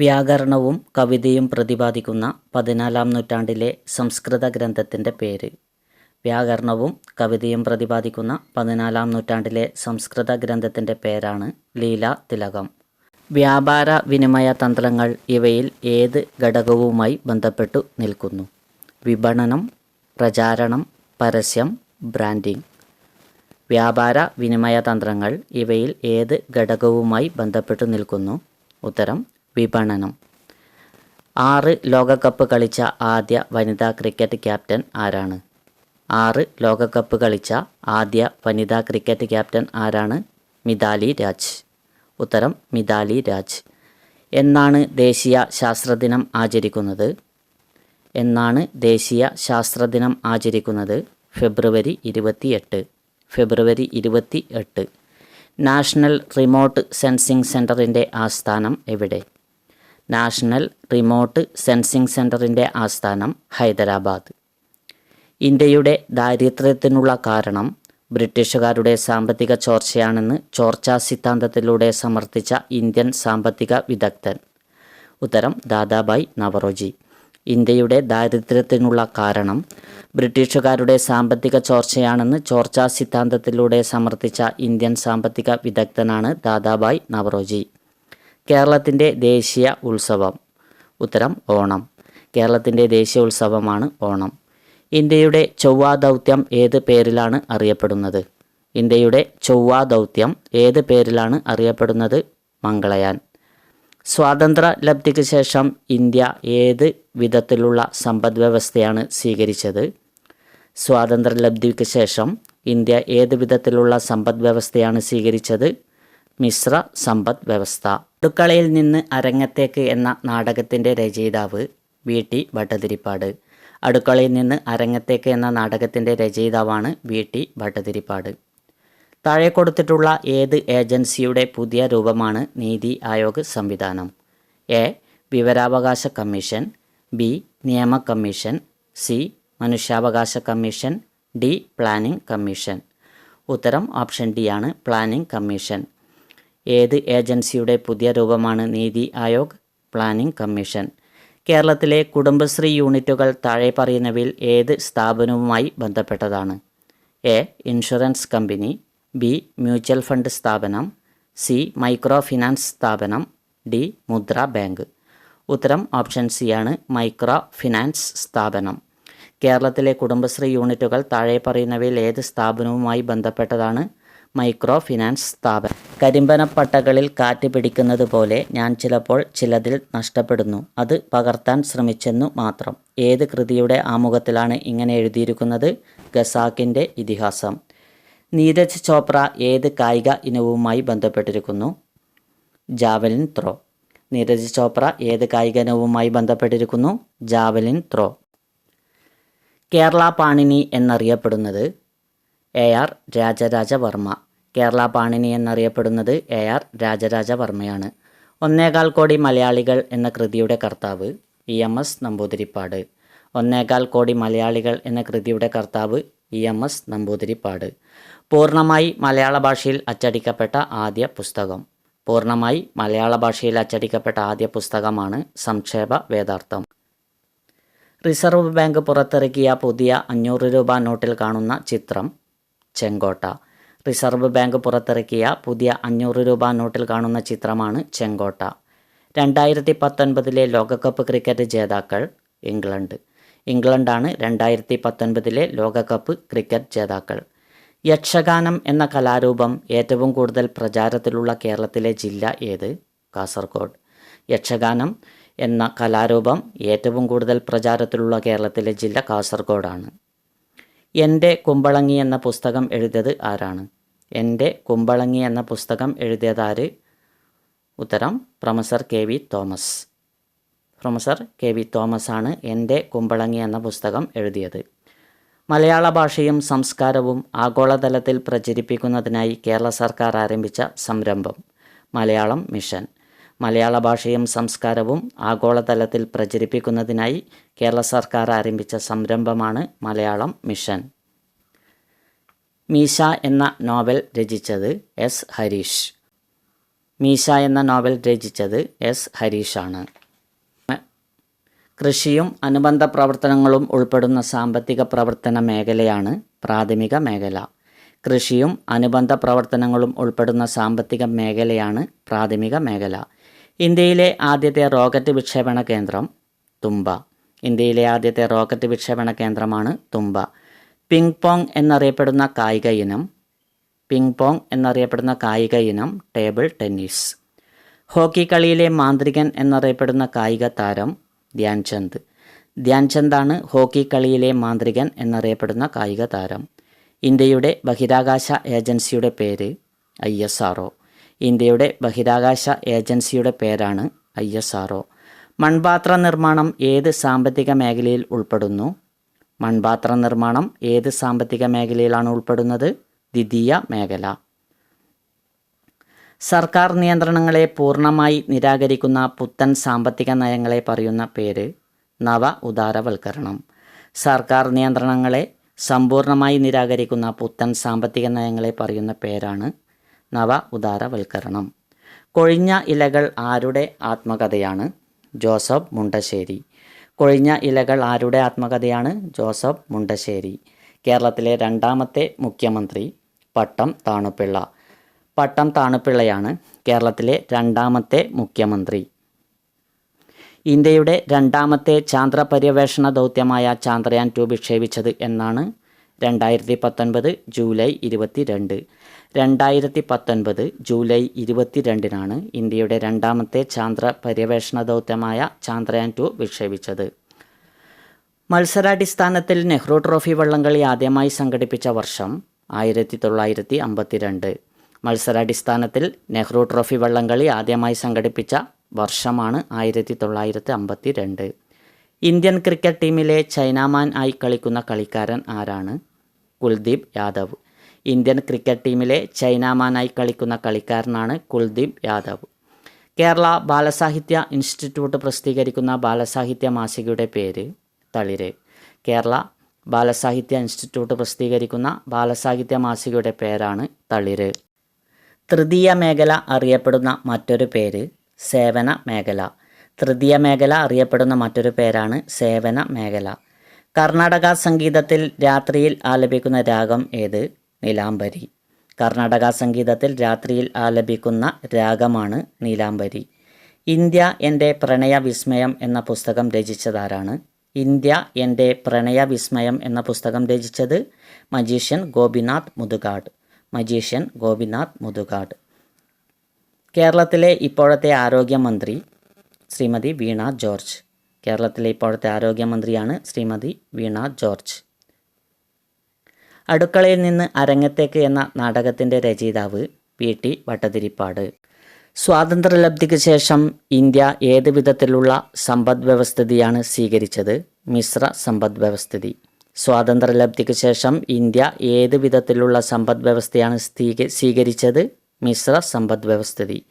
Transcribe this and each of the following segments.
വ്യാകരണവും കവിതയും പ്രതിപാദിക്കുന്ന പതിനാലാം നൂറ്റാണ്ടിലെ സംസ്കൃത ഗ്രന്ഥത്തിന്റെ പേര്. വ്യാകരണവും കവിതയും പ്രതിപാദിക്കുന്ന പതിനാലാം നൂറ്റാണ്ടിലെ സംസ്കൃത ഗ്രന്ഥത്തിന്റെ പേരാണ് ലീല തിലകം. വ്യാപാര വിനിമയ തന്ത്രങ്ങൾ ഇവയിൽ ഏത് ഘടകവുമായി ബന്ധപ്പെട്ടു നിൽക്കുന്നു? വിപണനം പ്രചാരണം പരസ്യം ബ്രാൻഡിംഗ്. വ്യാപാര വിനിമയ തന്ത്രങ്ങൾ ഇവയിൽ ഏത് ഘടകവുമായി ബന്ധപ്പെട്ടു നിൽക്കുന്നു? ഉത്തരം വിപണനം. ആറ് ലോകകപ്പ് കളിച്ച ആദ്യ വനിതാ ക്രിക്കറ്റ് ക്യാപ്റ്റൻ ആരാണ്? ആറ് ലോകകപ്പ് കളിച്ച ആദ്യ വനിതാ ക്രിക്കറ്റ് ക്യാപ്റ്റൻ ആരാണ്? മിതാലി രാജ്. ഉത്തരം മിതാലി രാജ്. എന്നാണ് ദേശീയ ശാസ്ത്രദിനം ആചരിക്കുന്നത്? എന്നാണ് ദേശീയ ശാസ്ത്രദിനം ആചരിക്കുന്നത്? ഫെബ്രുവരി ഇരുപത്തിയെട്ട്. ഫെബ്രുവരി ഇരുപത്തി എട്ട് നാഷണൽ റിമോട്ട് സെൻസിംഗ് സെന്ററിന്റെ ആസ്ഥാനം എവിടെ? നാഷണൽ റിമോട്ട് സെൻസിംഗ് സെന്ററിന്റെ ആസ്ഥാനം ഹൈദരാബാദ്. ഇന്ത്യയുടെ ദാരിദ്ര്യത്തിനുള്ള കാരണം ബ്രിട്ടീഷുകാരുടെ സാമ്പത്തിക ചോർച്ചയാണെന്ന് ചോർച്ചാ സിദ്ധാന്തത്തിലൂടെ സമർത്ഥിച്ച ഇന്ത്യൻ സാമ്പത്തിക വിദഗ്ധൻ. ഉത്തരം ദാദാബായ് നവറോജി. ഇന്ത്യയുടെ ദാരിദ്ര്യത്തിനുള്ള കാരണം ബ്രിട്ടീഷുകാരുടെ സാമ്പത്തിക ചോർച്ചയാണെന്ന് ചോർച്ചാ സിദ്ധാന്തത്തിലൂടെ സമർത്ഥിച്ച ഇന്ത്യൻ സാമ്പത്തിക വിദഗ്ധനാണ് ദാദാബായ് നവറോജി. കേരളത്തിന്റെ ദേശീയ ഉത്സവം. ഉത്തരം ഓണം. കേരളത്തിന്റെ ദേശീയ ഉത്സവമാണ് ഓണം. ഇന്ത്യയുടെ ചൊവ്വാ ദൗത്യം ഏത് പേരിലാണ് അറിയപ്പെടുന്നത്? ഇന്ത്യയുടെ ചൊവ്വാ ദൗത്യം ഏത് പേരിലാണ് അറിയപ്പെടുന്നത്? മംഗളയാൻ. സ്വാതന്ത്ര്യ ലബ്ധിക്ക് ശേഷം ഇന്ത്യ ഏത് വിധത്തിലുള്ള സമ്പദ് വ്യവസ്ഥയാണ് സ്വീകരിച്ചത്? സ്വാതന്ത്ര്യ ലബ്ധിക്ക് ശേഷം ഇന്ത്യ ഏത് വിധത്തിലുള്ള സമ്പദ് വ്യവസ്ഥയാണ് സ്വീകരിച്ചത്? മിശ്ര സമ്പദ് വ്യവസ്ഥ. അടുക്കളയിൽ നിന്ന് അരങ്ങത്തേക്ക് എന്ന നാടകത്തിന്റെ രചയിതാവ് വി. ടി. ഭട്ടതിരിപ്പാട്. അടുക്കളയിൽ നിന്ന് അരങ്ങത്തേക്ക് എന്ന നാടകത്തിന്റെ രചയിതാവാണ് വി. ടി. ഭട്ടതിരിപ്പാട്. താഴെ കൊടുത്തിട്ടുള്ള ഏത് ഏജൻസിയുടെ പുതിയ രൂപമാണ് നീതി ആയോഗ് സംവിധാനം? എ. വിവരാവകാശ കമ്മീഷൻ. ബി. നിയമ കമ്മീഷൻ. സി. മനുഷ്യാവകാശ കമ്മീഷൻ. ഡി. Planning commission. ഉത്തരം ഓപ്ഷൻ ഡി ആണ് പ്ലാനിംഗ് കമ്മീഷൻ. ഏത് ഏജൻസിയുടെ പുതിയ രൂപമാണ് നീതി ആയോഗ് പ്ലാനിംഗ് കമ്മീഷൻ? കേരളത്തിലെ കുടുംബശ്രീ യൂണിറ്റുകൾ താഴെ പറയുന്നവയിൽ ഏത് സ്ഥാപനവുമായി ബന്ധപ്പെട്ടതാണ്? A. Insurance company B. Mutual fund സ്ഥാപനം സി. മൈക്രോ ഫിനാൻസ് സ്ഥാപനം ഡി. മുദ്ര ബാങ്ക്. ഉത്തരം ഓപ്ഷൻ സി ആണ് മൈക്രോ ഫിനാൻസ് സ്ഥാപനം. കേരളത്തിലെ കുടുംബശ്രീ യൂണിറ്റുകൾ താഴെ പറയുന്നവയിൽ ഏത് സ്ഥാപനവുമായി ബന്ധപ്പെട്ടതാണ്? മൈക്രോ ഫിനാൻസ് സ്ഥാപനം. കരിമ്പനപ്പട്ടകളിൽ കാറ്റ് പിടിക്കുന്നത് പോലെ ഞാൻ ചിലപ്പോൾ ചിലതിൽ നഷ്ടപ്പെടുന്നു. അത് പകർത്താൻ ശ്രമിച്ചെന്നു മാത്രം. ഏത് കൃതിയുടെ ആമുഖത്തിലാണ് ഇങ്ങനെ എഴുതിയിരിക്കുന്നത്? ഗസാക്കിന്റെ ഇതിഹാസം. നീരജ് ചോപ്ര ഏത് കായിക ഇനവുമായി ബന്ധപ്പെട്ടിരിക്കുന്നു? Javelin throw. നീരജ് ചോപ്ര ഏത് കായിക ഇനവുമായി ബന്ധപ്പെട്ടിരിക്കുന്നു? Javelin throw. കേരള പാണിനി എന്നറിയപ്പെടുന്നത് എ ആർ രാജരാജവർമ്മ കേരള പാണിനി എന്നറിയപ്പെടുന്നത് എ ആർ രാജരാജവർമ്മയാണ് ഒന്നേകാൽ കോടി മലയാളികൾ എന്ന കൃതിയുടെ കർത്താവ് ഇ എം എസ് നമ്പൂതിരിപ്പാട്. ഒന്നേകാൽ കോടി മലയാളികൾ എന്ന കൃതിയുടെ കർത്താവ് ഇ എം എസ് നമ്പൂതിരിപ്പാട്. പൂർണമായി മലയാള ഭാഷയിൽ അച്ചടിക്കപ്പെട്ട ആദ്യ പുസ്തകം. പൂർണമായി മലയാള ഭാഷയിൽ അച്ചടിക്കപ്പെട്ട ആദ്യ പുസ്തകമാണ് സംക്ഷേപ വേദാർത്ഥം. റിസർവ് ബാങ്ക് പുറത്തിറക്കിയ പുതിയ അഞ്ഞൂറ് രൂപ നോട്ടിൽ കാണുന്ന ചിത്രം ചെങ്കോട്ട. റിസർവ് ബാങ്ക് പുറത്തിറക്കിയ പുതിയ അഞ്ഞൂറ് രൂപ നോട്ടിൽ കാണുന്ന ചിത്രമാണ് ചെങ്കോട്ട. രണ്ടായിരത്തി പത്തൊൻപതിലെ ലോകകപ്പ് ക്രിക്കറ്റ് ജേതാക്കൾ ഇംഗ്ലണ്ട്. ഇംഗ്ലണ്ടാണ് രണ്ടായിരത്തി പത്തൊൻപതിലെ ലോകകപ്പ് ക്രിക്കറ്റ് ജേതാക്കൾ. യക്ഷഗാനം എന്ന കലാരൂപം ഏറ്റവും കൂടുതൽ പ്രചാരത്തിലുള്ള കേരളത്തിലെ ജില്ല ഏത്? കാസർഗോഡ്. യക്ഷഗാനം എന്ന കലാരൂപം ഏറ്റവും കൂടുതൽ പ്രചാരത്തിലുള്ള കേരളത്തിലെ ജില്ല കാസർഗോഡാണ്. എന്റെ കുമ്പളങ്ങി എന്ന പുസ്തകം എഴുതിയത് ആരാണ്? എന്റെ കുമ്പളങ്ങി എന്ന പുസ്തകം എഴുതിയത് ആര്? ഉത്തരം professor K V Thomas. Professor K V Thomas ആണ് എന്റെ കുമ്പളങ്ങി എന്ന പുസ്തകം എഴുതിയത്. മലയാള ഭാഷയും സംസ്കാരവും ആഗോളതലത്തിൽ പ്രചരിപ്പിക്കുന്നതിനായി കേരള സർക്കാർ ആരംഭിച്ച സംരംഭം മലയാളം മിഷൻ. മലയാള ഭാഷയും സംസ്കാരവും ആഗോളതലത്തിൽ പ്രചരിപ്പിക്കുന്നതിനായി കേരള സർക്കാർ ആരംഭിച്ച സംരംഭമാണ് മലയാളം മിഷൻ. മീശ എന്ന നോവൽ രചിച്ചത് എസ് ഹരീഷ്. മീശ എന്ന നോവൽ രചിച്ചത് എസ് ഹരീഷാണ്. കൃഷിയും അനുബന്ധ പ്രവർത്തനങ്ങളും ഉൾപ്പെടുന്ന സാമ്പത്തിക പ്രവർത്തന മേഖലയാണ് പ്രാഥമിക മേഖല. കൃഷിയും അനുബന്ധ പ്രവർത്തനങ്ങളും ഉൾപ്പെടുന്ന സാമ്പത്തിക മേഖലയാണ് പ്രാഥമിക മേഖല. ഇന്ത്യയിലെ ആദ്യത്തെ റോക്കറ്റ് വിക്ഷേപണ കേന്ദ്രം തുമ്പ ഇന്ത്യയിലെ ആദ്യത്തെ റോക്കറ്റ് വിക്ഷേപണ കേന്ദ്രമാണ് തുമ്പ പിങ് പോങ് എന്നറിയപ്പെടുന്ന കായിക ഇനം പിങ് പോങ് എന്നറിയപ്പെടുന്ന കായിക ഇനം ടേബിൾ ടെന്നീസ്. ഹോക്കി കളിയിലെ മാന്ത്രികൻ എന്നറിയപ്പെടുന്ന കായിക താരം ധ്യാൻചന്ദ്. ധ്യാൻചന്ദാണ് ഹോക്കി കളിയിലെ മാന്ത്രികൻ എന്നറിയപ്പെടുന്ന കായിക താരം. ഇന്ത്യയുടെ ബഹിരാകാശ ഏജൻസിയുടെ പേര് ഐ എസ് ആർ ഇന്ത്യയുടെ ബഹിരാകാശ ഏജൻസിയുടെ പേരാണ് ഐ എസ് ആർ ഒ. മൺപാത്ര നിർമ്മാണം ഏത് സാമ്പത്തിക മേഖലയിൽ ഉൾപ്പെടുന്നു? മൺപാത്ര നിർമ്മാണം ഏത് സാമ്പത്തിക മേഖലയിലാണ് ഉൾപ്പെടുന്നത്? ദ്വിതീയ മേഖല. സർക്കാർ നിയന്ത്രണങ്ങളെ പൂർണമായി നിരാകരിക്കുന്ന പുത്തൻ സാമ്പത്തിക നയങ്ങളെ പറയുന്ന പേര് നവ ഉദാരവൽക്കരണം. സർക്കാർ നിയന്ത്രണങ്ങളെ സമ്പൂർണമായി നിരാകരിക്കുന്ന പുത്തൻ സാമ്പത്തിക നയങ്ങളെ പറയുന്ന പേരാണ് നവ ഉദാരവൽക്കരണം കൊഴിഞ്ഞ ഇലകൾ ആരുടെ ആത്മകഥയാണ്? ജോസഫ് മുണ്ടശ്ശേരി. കൊഴിഞ്ഞ ഇലകൾ ആരുടെ ആത്മകഥയാണ്? ജോസഫ് മുണ്ടശ്ശേരി. കേരളത്തിലെ രണ്ടാമത്തെ മുഖ്യമന്ത്രി പട്ടം താണുപിള്ള. പട്ടം താണുപിള്ളയാണ് കേരളത്തിലെ രണ്ടാമത്തെ മുഖ്യമന്ത്രി. ഇന്ത്യയുടെ രണ്ടാമത്തെ ചാന്ദ്ര പര്യവേഷണ ദൗത്യമായ ചാന്ദ്രയാൻ ടു വിക്ഷേപിച്ചത് എന്നാണ് രണ്ടായിരത്തി പത്തൊൻപത് ജൂലൈ ഇരുപത്തി രണ്ട് രണ്ടായിരത്തി പത്തൊൻപത് ജൂലൈ ഇരുപത്തിരണ്ടിനാണ് ഇന്ത്യയുടെ രണ്ടാമത്തെ ചാന്ദ്ര പര്യവേഷണ ദൗത്യമായ ചാന്ദ്രയാൻ ടു വിക്ഷേപിച്ചത്. മത്സരാടിസ്ഥാനത്തിൽ നെഹ്റു ട്രോഫി വള്ളംകളി ആദ്യമായി സംഘടിപ്പിച്ച വർഷം ആയിരത്തി തൊള്ളായിരത്തി അമ്പത്തിരണ്ട് മത്സരാടിസ്ഥാനത്തിൽ നെഹ്റു ട്രോഫി വള്ളംകളി ആദ്യമായി സംഘടിപ്പിച്ച വർഷമാണ് ആയിരത്തി തൊള്ളായിരത്തി അമ്പത്തി രണ്ട് ഇന്ത്യൻ ക്രിക്കറ്റ് ടീമിലെ ചൈനാമാൻ ആയി കളിക്കുന്ന കളിക്കാരൻ ആരാണ്? കുൽദീപ് യാദവ്. ഇന്ത്യൻ ക്രിക്കറ്റ് ടീമിലെ ചൈനാമാനായി കളിക്കുന്ന കളിക്കാരനാണ് കുൽദീപ് യാദവ്. കേരള ബാലസാഹിത്യ ഇൻസ്റ്റിറ്റ്യൂട്ട് പ്രസിദ്ധീകരിക്കുന്ന ബാലസാഹിത്യ മാസികയുടെ പേര് തളിര്. കേരള ബാലസാഹിത്യ ഇൻസ്റ്റിറ്റ്യൂട്ട് പ്രസിദ്ധീകരിക്കുന്ന ബാലസാഹിത്യ മാസികയുടെ പേരാണ് തളിര്. തൃതീയ മേഖല അറിയപ്പെടുന്ന മറ്റൊരു പേര് സേവന മേഖല. തൃതീയ മേഖല അറിയപ്പെടുന്ന മറ്റൊരു പേരാണ് സേവന മേഖല. കർണാടക സംഗീതത്തിൽ രാത്രിയിൽ ആലപിക്കുന്ന രാഗം ഏത്? നീലാംബരി. കർണാടക സംഗീതത്തിൽ രാത്രിയിൽ ആലപിക്കുന്ന രാഗമാണ് നീലാംബരി. ഇന്ത്യ എന്റെ പ്രണയ വിസ്മയം എന്ന പുസ്തകം രചിച്ചതാരാണ്? ഇന്ത്യ എന്റെ പ്രണയ വിസ്മയം എന്ന പുസ്തകം രചിച്ചത് മജീഷ്യൻ ഗോപിനാഥ് മുതുകാട്. മജീഷ്യൻ ഗോപിനാഥ് മുതുകാട്. കേരളത്തിലെ ഇപ്പോഴത്തെ ആരോഗ്യമന്ത്രി ശ്രീമതി വീണ ജോർജ്. കേരളത്തിലെ ഇപ്പോഴത്തെ ആരോഗ്യമന്ത്രിയാണ് ശ്രീമതി വീണ ജോർജ്. അടുക്കളയിൽ നിന്ന് അരങ്ങത്തേക്ക് എന്ന നാടകത്തിന്റെ രചയിതാവ് പി. ടി. വട്ടതിരിപ്പാട്. സ്വാതന്ത്ര്യലബ്ധിക്ക് ശേഷം ഇന്ത്യ ഏത് വിധത്തിലുള്ള സമ്പദ് വ്യവസ്ഥിതിയാണ് സ്വീകരിച്ചത്? മിശ്ര സമ്പദ് വ്യവസ്ഥിതി സ്വാതന്ത്ര്യലബ്ധിക്ക് ശേഷം ഇന്ത്യ ഏത് വിധത്തിലുള്ള സമ്പദ് വ്യവസ്ഥയാണ് സ്ഥീക- സ്വീകരിച്ചത്? മിശ്ര സമ്പദ് വ്യവസ്ഥിതി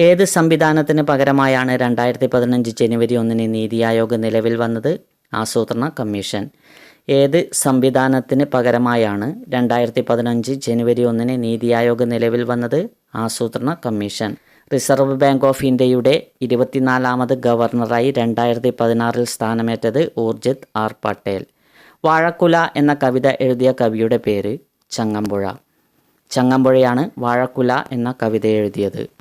ഏത് സംവിധാനത്തിന് പകരമായാണ് രണ്ടായിരത്തി പതിനഞ്ച് ജനുവരി ഒന്നിന് നീതി ആയോഗ് നിലവിൽ വന്നത്? ആസൂത്രണ കമ്മീഷൻ. ഏത് സംവിധാനത്തിന് പകരമായാണ് രണ്ടായിരത്തി പതിനഞ്ച് ജനുവരി ഒന്നിന് നീതി ആയോഗ് നിലവിൽ വന്നത്? ആസൂത്രണ കമ്മീഷൻ. റിസർവ് ബാങ്ക് ഓഫ് ഇന്ത്യയുടെ ഇരുപത്തിനാലാമത് ഗവർണറായി രണ്ടായിരത്തി പതിനാറിൽ സ്ഥാനമേറ്റത് ഊർജിത് ആർ പട്ടേൽ. വാഴക്കുല എന്ന കവിത എഴുതിയ കവിയുടെ പേര് ചങ്ങമ്പുഴ. ചങ്ങമ്പുഴയാണ് വാഴക്കുല എന്ന കവിത എഴുതിയത്.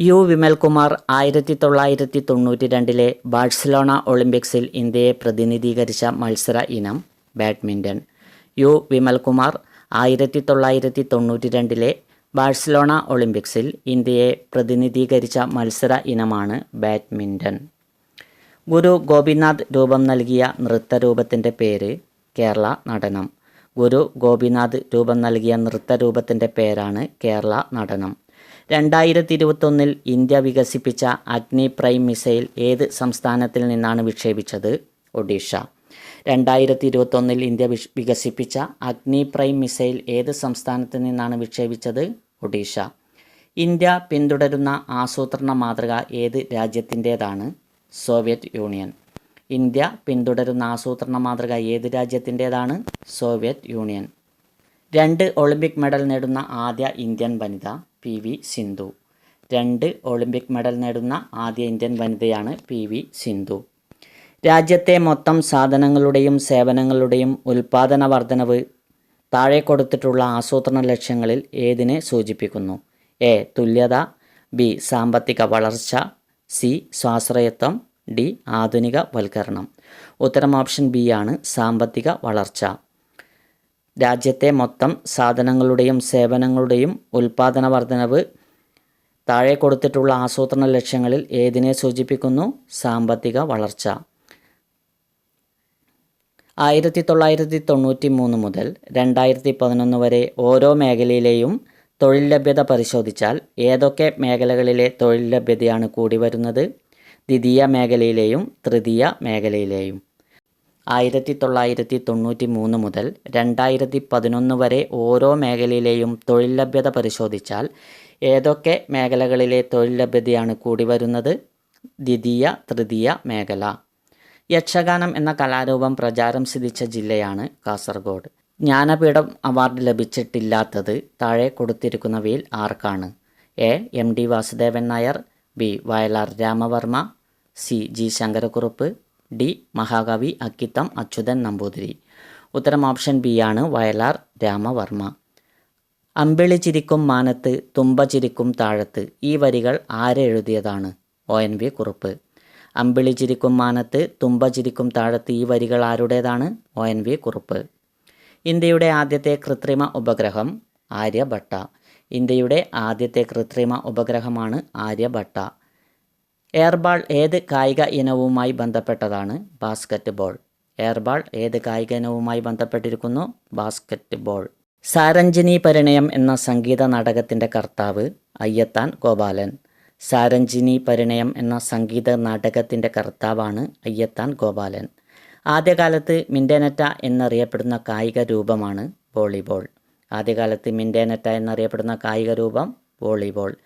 യു വിമൽകുമാർ ആയിരത്തി തൊള്ളായിരത്തി തൊണ്ണൂറ്റി രണ്ടിലെ ബാഴ്സലോണ ഒളിമ്പിക്സിൽ ഇന്ത്യയെ പ്രതിനിധീകരിച്ച മത്സര ഇനം ബാഡ്മിന്റൺ യു വിമൽകുമാർ ആയിരത്തി തൊള്ളായിരത്തി തൊണ്ണൂറ്റി രണ്ടിലെ ബാഴ്സലോണ ഒളിമ്പിക്സിൽ ഇന്ത്യയെ പ്രതിനിധീകരിച്ച മത്സര ഇനമാണ് ബാഡ്മിന്റൺ ഗുരു ഗോപിനാഥ് രൂപം നൽകിയ നൃത്തരൂപത്തിന്റെ പേര് കേരള നടനം. ഗുരു ഗോപിനാഥ് രൂപം നൽകിയ നൃത്തരൂപത്തിന്റെ പേരാണ് കേരള നടനം. രണ്ടായിരത്തി ഇരുപത്തൊന്നിൽ ഇന്ത്യ വികസിപ്പിച്ച അഗ്നി പ്രൈം മിസൈൽ ഏത് സംസ്ഥാനത്തിൽ നിന്നാണ് വിക്ഷേപിച്ചത്? ഒഡീഷ. രണ്ടായിരത്തി ഇരുപത്തൊന്നിൽ ഇന്ത്യ വികസിപ്പിച്ച അഗ്നി പ്രൈം മിസൈൽ ഏത് സംസ്ഥാനത്ത് നിന്നാണ് വിക്ഷേപിച്ചത്? ഒഡീഷ. ഇന്ത്യ പിന്തുടരുന്ന ആസൂത്രണ മാതൃക ഏത് രാജ്യത്തിന്റേതാണ്? Soviet union. ഇന്ത്യ പിന്തുടരുന്ന ആസൂത്രണ മാതൃക ഏത് രാജ്യത്തിന്റേതാണ്? Soviet Union. രണ്ട് ഒളിമ്പിക് മെഡൽ നേടുന്ന ആദ്യ ഇന്ത്യൻ വനിത. P V Sindhu. രണ്ട് ഒളിമ്പിക് മെഡൽ നേടുന്ന ആദ്യ ഇന്ത്യൻ വനിതയാണ് പി വി സിന്ധു. രാജ്യത്തെ മൊത്തം സാധനങ്ങളുടെയും സേവനങ്ങളുടെയും ഉൽപാദന വർധനവ് താഴെ കൊടുത്തിട്ടുള്ള ആസൂത്രണ ലക്ഷ്യങ്ങളിൽ ഏതിനെ സൂചിപ്പിക്കുന്നു? എ. തുല്യത ബി. സാമ്പത്തിക വളർച്ച സി. സ്വാശ്രയത്വം ഡി. ആധുനിക വൽക്കരണം ഉത്തരം ഓപ്ഷൻ ബി ആണ് സാമ്പത്തിക വളർച്ച. രാജ്യത്തെ മൊത്തം സാധനങ്ങളുടെയും സേവനങ്ങളുടെയും ഉൽപാദന വർധനവ് താഴെ കൊടുത്തിട്ടുള്ള ആസൂത്രണ ലക്ഷ്യങ്ങളിൽ ഏതിനെ സൂചിപ്പിക്കുന്നു? സാമ്പത്തിക വളർച്ച. ആയിരത്തി തൊള്ളായിരത്തി തൊണ്ണൂറ്റി മൂന്ന് മുതൽ രണ്ടായിരത്തി പതിനൊന്ന് വരെ ഓരോ മേഖലയിലെയും തൊഴിൽ ലഭ്യത പരിശോധിച്ചാൽ ഏതൊക്കെ മേഖലകളിലെ തൊഴിൽ ലഭ്യതയാണ് കൂടി വരുന്നത് ദ്വിതീയ മേഖലയിലെയും തൃതീയ മേഖലയിലെയും. ആയിരത്തി തൊള്ളായിരത്തി തൊണ്ണൂറ്റി മൂന്ന് മുതൽ രണ്ടായിരത്തി പതിനൊന്ന് വരെ ഓരോ മേഖലയിലെയും തൊഴിൽ ലഭ്യത പരിശോധിച്ചാൽ ഏതൊക്കെ മേഖലകളിലെ തൊഴിൽ ലഭ്യതയാണ് കൂടി വരുന്നത്? ദ്വിതീയ തൃതീയ മേഖല. യക്ഷഗാനം എന്ന കലാരൂപം പ്രചാരം സിദ്ധിച്ച ജില്ലയാണ് കാസർഗോഡ്. ജ്ഞാനപീഠം അവാർഡ് ലഭിച്ചിട്ടില്ലാത്തത് താഴെ കൊടുത്തിരിക്കുന്നവയിൽ ആർക്കാണ്? A. M. D. Vasudevan Nair B. Vayalar Ramavarma C. G. Sankarakurup D മഹാകവി അക്കിത്തം അച്യുതൻ നമ്പൂതിരി. ഉത്തരം ഓപ്ഷൻ ബി ആണ് വയലാർ രാമവർമ്മ. അമ്പിളി ചിരിക്കും മാനത്ത് തുമ്പ ചിരിക്കും താഴത്ത്. ഈ വരികൾ ആരെ എഴുതിയതാണ്? O N V Kurup. അമ്പിളി ചിരിക്കും മാനത്ത് തുമ്പ ചിരിക്കും താഴത്ത് ഈ വരികൾ ആരുടേതാണ്? O N V Kurup. ഇന്ത്യയുടെ ആദ്യത്തെ കൃത്രിമ ഉപഗ്രഹം ആര്യഭട്ട. ഇന്ത്യയുടെ ആദ്യത്തെ കൃത്രിമ ഉപഗ്രഹമാണ് ആര്യഭട്ട. എയർബാൾ ഏത് കായിക ഇനവുമായി ബന്ധപ്പെട്ടതാണ്? ബാസ്ക്കറ്റ് ബോൾ എയർബാൾ ഏത് കായിക ഇനവുമായി ബന്ധപ്പെട്ടിരിക്കുന്നു? ബാസ്ക്കറ്റ് ബോൾ സാരഞ്ജിനി പരിണയം എന്ന സംഗീത നാടകത്തിന്റെ കർത്താവ് അയ്യത്താൻ ഗോപാലൻ. സാരഞ്ജിനി പരിണയം എന്ന സംഗീത നാടകത്തിന്റെ കർത്താവാണ് അയ്യത്താൻ ഗോപാലൻ. ആദ്യകാലത്ത് മിൻഡേനറ്റ എന്നറിയപ്പെടുന്ന കായിക രൂപമാണ് വോളിബോൾ. ആദ്യകാലത്ത് മിൻഡേനറ്റ എന്നറിയപ്പെടുന്ന കായിക രൂപം വോളിബോൾ.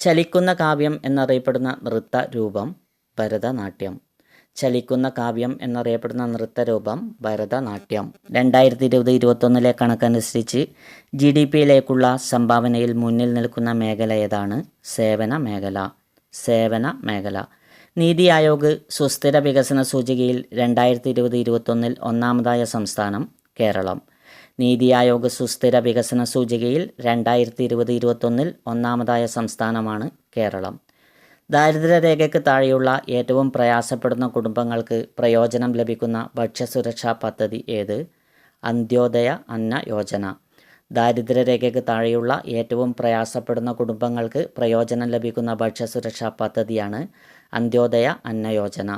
ചലിക്കുന്ന കാവ്യം എന്നറിയപ്പെടുന്ന നൃത്ത രൂപം ഭരതനാട്യം. ചലിക്കുന്ന കാവ്യം എന്നറിയപ്പെടുന്ന നൃത്തരൂപം ഭരതനാട്യം. രണ്ടായിരത്തി ഇരുപത് ഇരുപത്തൊന്നിലെ കണക്കനുസരിച്ച് ജി ഡി പിയിലേക്കുള്ള സംഭാവനയിൽ മുന്നിൽ നിൽക്കുന്ന മേഖല ഏതാണ്? സേവന മേഖല. സേവന മേഖല. നീതി ആയോഗ് സുസ്ഥിര വികസന സൂചികയിൽ രണ്ടായിരത്തി ഇരുപത് ഇരുപത്തൊന്നിൽ ഒന്നാമതായ സംസ്ഥാനം കേരളം. നീതി ആയോഗ് സുസ്ഥിര വികസന സൂചികയിൽ രണ്ടായിരത്തി ഇരുപത് ഇരുപത്തൊന്നിൽ ഒന്നാമതായ സംസ്ഥാനമാണ് കേരളം. ദാരിദ്ര്യരേഖയ്ക്ക് താഴെയുള്ള ഏറ്റവും പ്രയാസപ്പെടുന്ന കുടുംബങ്ങൾക്ക് പ്രയോജനം ലഭിക്കുന്ന ഭക്ഷ്യസുരക്ഷാ പദ്ധതി ഏത്? അന്ത്യോദയ അന്ന യോജന. ദാരിദ്ര്യരേഖയ്ക്ക് താഴെയുള്ള ഏറ്റവും പ്രയാസപ്പെടുന്ന കുടുംബങ്ങൾക്ക് പ്രയോജനം ലഭിക്കുന്ന ഭക്ഷ്യസുരക്ഷാ പദ്ധതിയാണ് അന്ത്യോദയ അന്ന യോജന.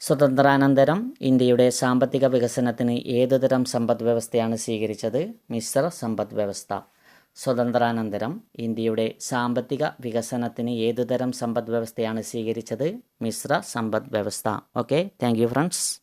സ്വതന്ത്രാനന്തരം ഇന്ത്യയുടെ സാമ്പത്തിക വികസനത്തിന് ഏതുതരം സമ്പദ് വ്യവസ്ഥയാണ് സ്വീകരിച്ചത്? മിശ്ര സമ്പദ് വ്യവസ്ഥ. സ്വതന്ത്രാനന്തരം ഇന്ത്യയുടെ സാമ്പത്തിക വികസനത്തിന് ഏതുതരം സമ്പദ് വ്യവസ്ഥയാണ് സ്വീകരിച്ചത്? മിശ്ര സമ്പദ് വ്യവസ്ഥ. Okay thank friends